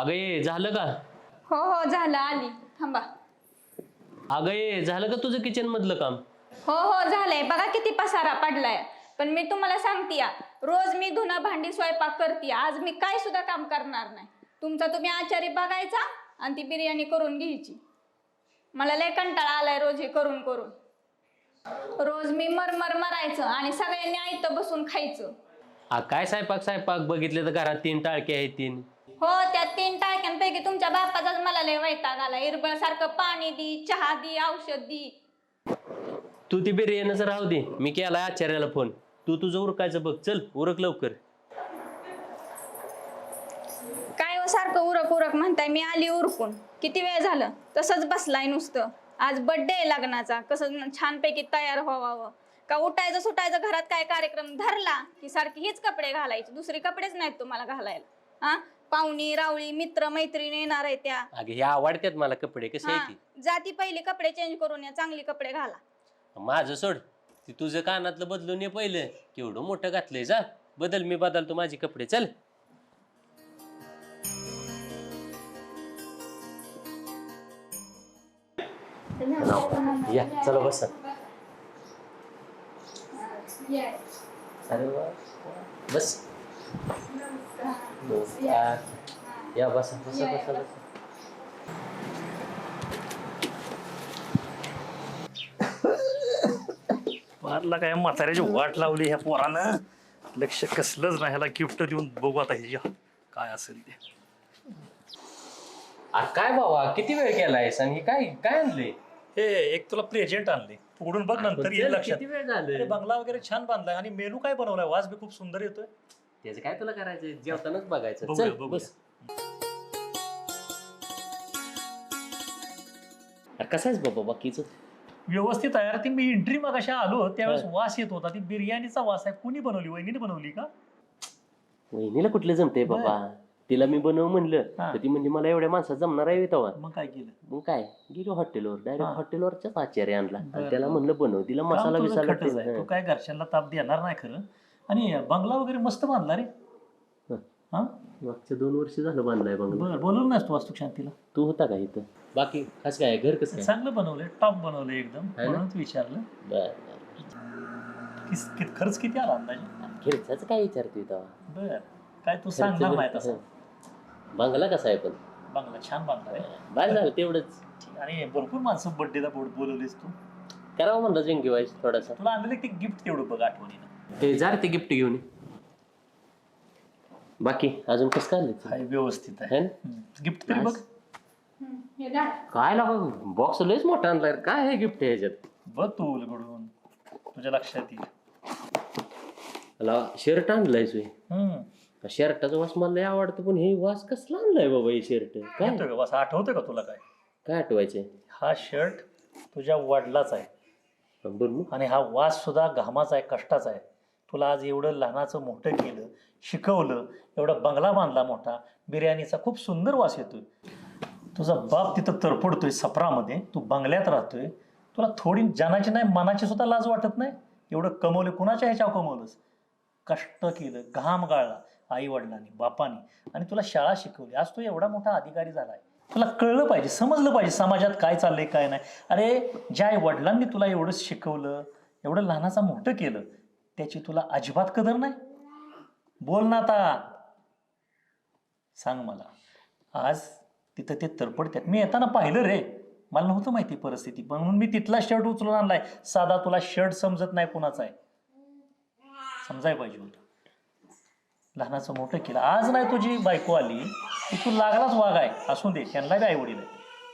अगं ये झालं का? हो हो झालं. आली. थांबा. अगं ये झालं का तुझं किचन मधलं काम? हो हो झालंय. बघा किती पसारा पडलाय. पण मी तुम्हाला सांगते रोज मी धुणं भांडी स्वयंपाक करते. आज मी काय सुद्धा काम करणार नाही. तुमचा तुम्ही आचारी बघायचा आणि ती बिर्याणी करून घ्यायची. मला लय कंटाळा आलाय रोज हे करून करून. रोज मी मरमर मरायचं आणि सगळ्यांनी आयतं बसून खायचं. आ काय स्वयंपाक स्वयंपाक? बघितले तर घरात तीन टाळके आहेत तीन. हो त्या तीन टाक्यांपैकी तुमच्या बापाचाच मला लय वैताग आला. इरबळ सारखं पाणी दी चहा दी औषध दी. तू ती बिर्याणीचं राहू दे. मी केला आचार्याला फोन. तू तुझं उरकायचं बघ. चल उरक लवकर. काय हो सारखं उरक उरक म्हणताय? मी आली उरकून. किती वेळ झालं? तसंच बसलाय नुसतं. आज बर्थडे आहे लग्नाचा. कसं छानपैकी तयार व्हावं. का उठायचं सुटायचं घरात काय कार्यक्रम धरला की सारखी हीच कपडे घालायचे? दुसरे कपडेच नाहीत तुम्हाला घालायला. हा? पाहुणी रावळी मित्र मैत्रिणी येणार आहे त्या. अगे हे आवडतात मला कपडे कसे हा, आहेत जाती पहिली कपडे चेंज करून या चांगली कपडे घाला. माझं सोड ती तुझं कानातलं बदलून ये पहिलं. केवढं मोठं घातलंय जा. बदल मी बदलतो माझे कपडे चल. या चला बसा. अरे वा बस. नमस्कार. या बसा बसा बसा बसा मारला काय म्हाताऱ्याची वाट लावली ह्या पोरानं. लक्ष कसलंच नाही ह्याला गिफ्ट देऊन बघू आता हे काय असेल ते. अरे काय बाबा किती वेळ केलायस आणि हे काय काय आणलंय? हे एक तुला प्रेझेंट आणले उघडून बघ नंतर येईल लक्षात. किती वेळ अरे झालं बंगला वगैरे छान बांधलाय. आणि मेनू काय बनवलाय? वास बी खूप सुंदर येतोय. त्याचं काय तुला करायचं? जेवतानाच बघायचं. बघूया, चल बघूया. बस. अरे कसं आहेस बाबा बाकीचं? व्यवस्थित आहे. अरे ती मी एंट्री मग अशा आलो त्यावेळेस वास येत होता. ती बिर्याणीचा वास आहे. कुणी बनवली? वहिनीने बनवली का? वहिनीला कुठलं जमते बाबा? तिला मी बनव म्हणलं. हा. तर ती म्हणजे मला एवढ्या माणसात जमणार आहे तेव्हा मग काय केलं? मग काय? गेलो हॉटेलवर. डायरेक्ट हा. हॉटेलवरच्याच आचार्य आणला. आणि बरं, त्याला. म्हणलं बनव. तिला काम मसाला तुझं बिसाला खटच आहे. तू काय घरच्यांना ताप देणार नाही खरं? आणि बंगला वगैरे मस्त बांधला रे. हं. मागच्या दोन वर्ष झालं बांधलाय बंगला. बरं बोलवलं नाहीस तू वास्तू शांतीला तू होता का इथं? बाकी कसं काय घर कसं काय? चांगलं बनवलंय टॉप बनवलंय एकदम है ना? म्हणूनच विचारलं. बरं बरं किस- कि- खर्च किती आला अंदाजे? खर्चाचं काय विचारतोय तेव्हा बर काय तू सांगणार नाही तसं बंगला कसा आहे पण? बंगला छान बांधला रे बाय झालं तेवढंच. ठीक. आणि भरपूर माणसं बर्थडेला बोलवलीस तू. करावं म्हणलं जंगी वाईस थोडासा. तुला आणलेलं ते गिफ्ट तेवढं बघ आठवणीनं. ते जा रे ते गिफ्ट घेऊन ये. बाकी अजून कसं काय हाय व्यवस्थित आहे. है ना? गिफ्ट तरी बघ. काय लागा बॉक्स लयच मोठा आणलाय रे. काय आहे गिफ्ट ह्याच्यात? बघ तू उलगडून. तुझ्या लक्षात येईल. मला शर्ट आणलाय सोय. हम्म. शर्टाचा वास मला लय आवडतो पण हे वास कसला आणलाय बाबा हे शर्ट काय? येतोय का? बस आठवतोय का तुला काय? काय आठवायचे हा शर्ट तुझ्या वडिलाचा आहे. मग. आणि हा वास सुद्धा घामाचा आहे कष्टाचा आहे. तुला आज एवढं लहानाचं मोठं केलं शिकवलं एवढा बंगला बांधला मोठा बिर्याणीचा खूप सुंदर वास येतोय. तुझा बाप तिथं तरफडतोय सफरामध्ये तू बंगल्यात राहतोय. तुला थोडी जनाची नाही मनाची सुद्धा लाज वाटत नाही? एवढं कमवलं कुणाच्या ह्याच्यावर कमवलंस? कष्ट केलं घाम गाळला आई वडिलांनी बापानी. आणि तुला शाळा शिकवली. आज तू एवढा मोठा अधिकारी झालाय. तुला कळलं पाहिजे समजलं पाहिजे समाजात काय चाललंय काय नाही. अरे ज्या आई वडिलांनी तुला एवढं शिकवलं एवढं लहानाचं मोठं केलं त्याची तुला अजिबात कदर नाही. बोल ना आता. सांग मला. आज तिथं ते तरपडतात मी येताना पाहिलं रे. मला नव्हतं माहिती परिस्थिती म्हणून मी तिथला शर्ट उचलून आणलाय. साधा तुला शर्ट समजत नाही कोणाचा आहे. समजाय पाहिजे होतं. लहानाचं मोठं केलं. आज नाही तुझी बायको आली की तू लागलाच वाघ आहे. असू दे त्यांना बी आईवडील आहे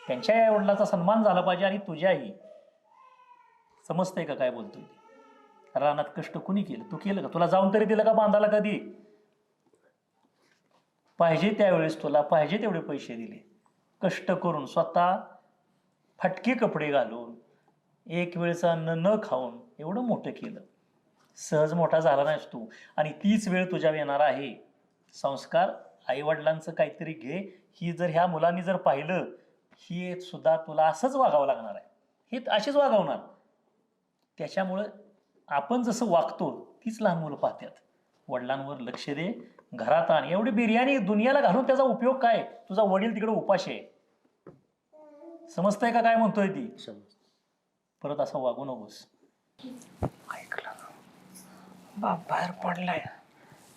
त्यांच्याही आईवडिलाचा सन्मान झाला पाहिजे आणि तुझ्याही. समजतंय का काय बोलतोय ते? रानात कष्ट कुणी केलं? तू केलं का? तुला जाऊन तरी दिलं का बांधायला कधी? पाहिजे त्यावेळेस तुला पाहिजे तेवढे पैसे दिले. कष्ट करून स्वतः फटके कपडे घालून एक वेळचा अन्न न खाऊन एवढं मोठं केलं. सहज मोठा झाला नाहीस तू. आणि तीच वेळ तुझ्या येणार आहे. संस्कार आईवडिलांचं काहीतरी घे. ही जर ह्या मुलांनी जर पाहिलं ही सुद्धा तुला असंच वागावं लागणार आहे. हे असेच वागवणार. त्याच्यामुळं आपण जसं वागतो तीच लहान मुलं पाहतात. वडिलांवर लक्ष दे. घरात आण. एवढी बिर्याणी दुनियाला घालून त्याचा उपयोग काय? तुझा वडील तिकडे उपाशी आहे. समजतंय का काय म्हणतोय ती? समज परत असं वागू नकोस. ऐकलं बाप बाहेर पडलाय.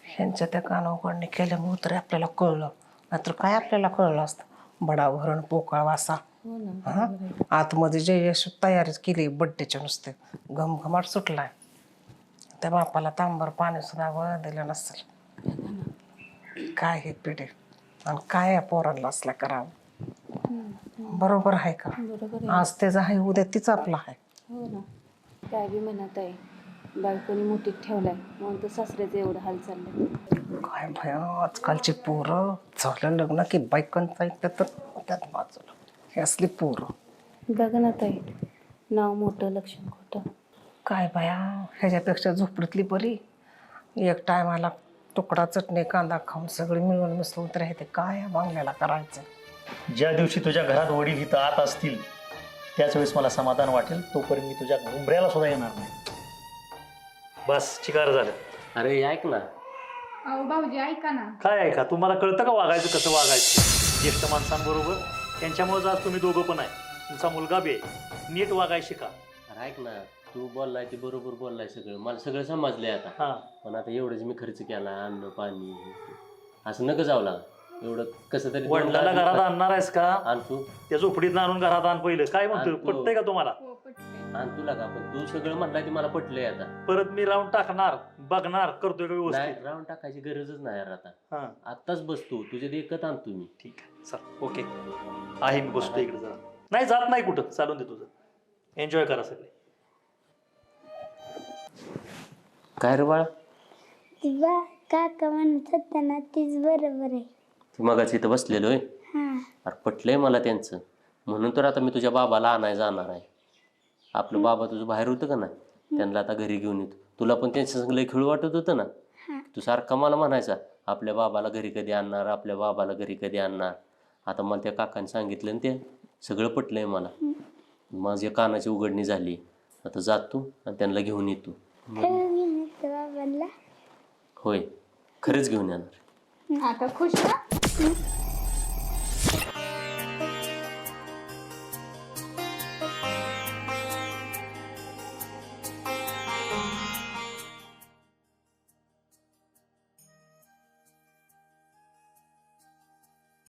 ह्यांच्या त्या कानावकडने केल्यामुळे तरी आपल्याला कळलं. नाहीतर काय आपल्याला कळलं असतं? बडा भरण पोकळ वासा. हा आतमध्ये जे यश तयारीच केली बड्डेच्या नुसते. घमघमाट सुटलाय. त्या बापाला तांबर पाणी सुद्धा वर दिलं नसेल काय हे पिढे? आणि काय या पोरांना असला करावं? बरोबर आहे का? आज त्याचा आहे उद्या तिचा आपला आहे. हो ना. काय बी म्हणत आहे बायकोनी मुठीत ठेवलाय म्हणून तर सासऱ्याचं एवढं हाल चाललंय. काय भया आजकालची पोरं झालं लग्न की बायकांचं ऐकलं तर त्यात बाजूला. हे असली पोरं. बघ ना ताई नाव मोठं लक्षण खोटं काय भया ह्याच्यापेक्षा झोपडीतली बरी. एक टायमाला तुकडा चटणी कांदा खाऊन सगळे मिळून मिसळून तर राहते काय या बांगल्याला करायचं? ज्या दिवशी तुझ्या घरात वडील इथं आत असतील त्याच वेळेस मला समाधान वाटेल तोपर्यंत मी तुझ्या उंबऱ्याला सुद्धा येणार नाही. बस चिकार झालं. अरे ऐक ना अहो भाऊजी ऐका ना. काय आहे का तुम्हाला कळतं का वागायचं कसं वागायचं? ज्येष्ठ माणसांबरोबर त्यांच्यामुळेच आज तुम्ही दोघं पण आहे. तुमचा मुलगा बी आहे. नीट वागाय शिका. अरे ऐक ना तू बोललाय ते बरोबर बोललाय सगळं. मला सगळं समजलंय आता. हा. पण आता एवढंच मी खर्च केला अन्न पाणी हे ते. असं नको जाऊ लागा. एवढं कसं तरी वडिलाला घरात आणणार आहेस का? आण तू. त्या झोपडीत आणून घरात आण पहिलं. काय म्हणतोय? आणतो. पटतंय का तुम्हाला? हो पटतंय. आण तुला का? पण तू सगळं म्हणलाय ते मला पटलंय आता. परत मी राहून टाकणार बघणार करतोय का नाही व्यवस्थित राहून टाकायची गरजच नाही यार आता. हा. आत्ताच बसतो. तुझ्या देखत आणतो मी ठीक आहे. चल ओके. आहे मी बसतो इकडे जरा. नाही जात नाही कुठं. चालून दे तुझं. एन्जॉय करा सगळे. काय रे बाळा? बा काका म्हणत होता ना तीच बरोबर आहे. ती मगाच इथं बसलेलो आहे हा. अरे पटलंय मला त्यांचं. म्हणून तर आता मी तुझ्या बाबाला आणाय जाणार आहे. आपलं बाबा तुझं बाहेर होतं का नाही त्यांना आता घरी घेऊन येतो. तुला पण त्यांच्या संग लय खेळ वाटत होतं ना? तू सारखा मला म्हणायचा आपल्या बाबाला घरी कधी आणणार आपल्या बाबाला घरी कधी आणणार? आता मला त्या काकाने सांगितलं ना ते सगळं पटलंय मला. माझ्या कानाची उघडणी झाली. आता जातो आणि त्यांना घेऊन येतो होय. खरंच घेऊन येणार. आता खुश ना